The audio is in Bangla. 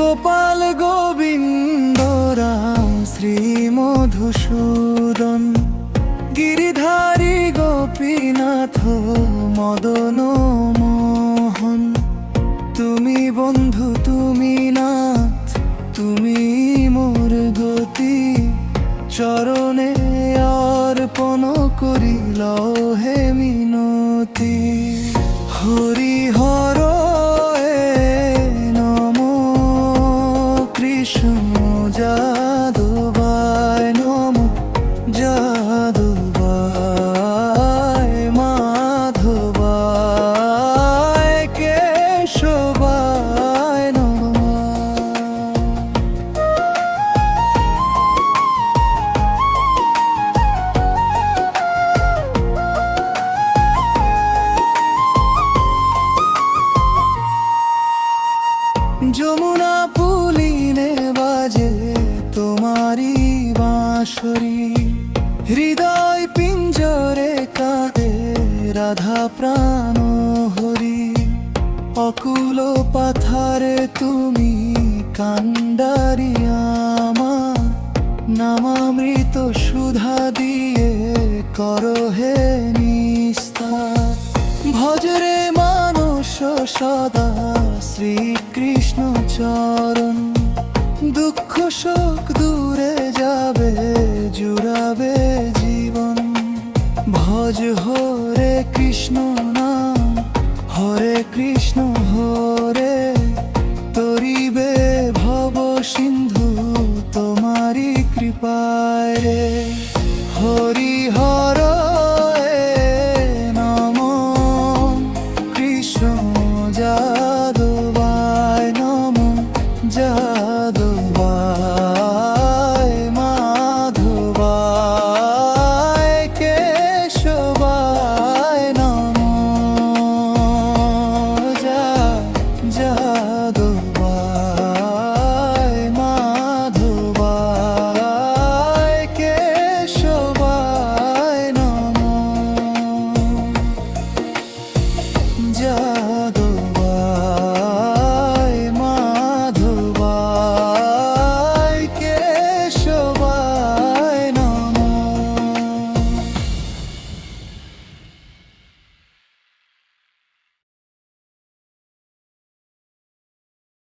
গোপাল গোবিন্দ রাম শ্রী মধুসূদন। গিরিধারী গোপীনাথ মদন মোহন। তুমি বন্ধু, তুমি নাথ, তুমি মোর গতি। চরণে অর্পণ করিল হে মিনতি। হরি পুলিনে বাজে তোমারি বাঁশরি। হৃদয় পিঞ্জরে কাঁদে রাধা প্রাণ হরি অকুল পাথারে তুমি কান্ডারি আমার নামামৃত সুধা দিয়ে করো হে নিস্তার। ভজরে সদা শ্রীকৃষ্ণ চরণ। দুঃখ শোক দূরে যাবে, জুড়াবে জীবন। ভজ হরে কৃষ্ণ নাম, হরে কৃষ্ণ হরে। তরিবে ভব সিন্ধু তোমারি কৃপায় রে। जा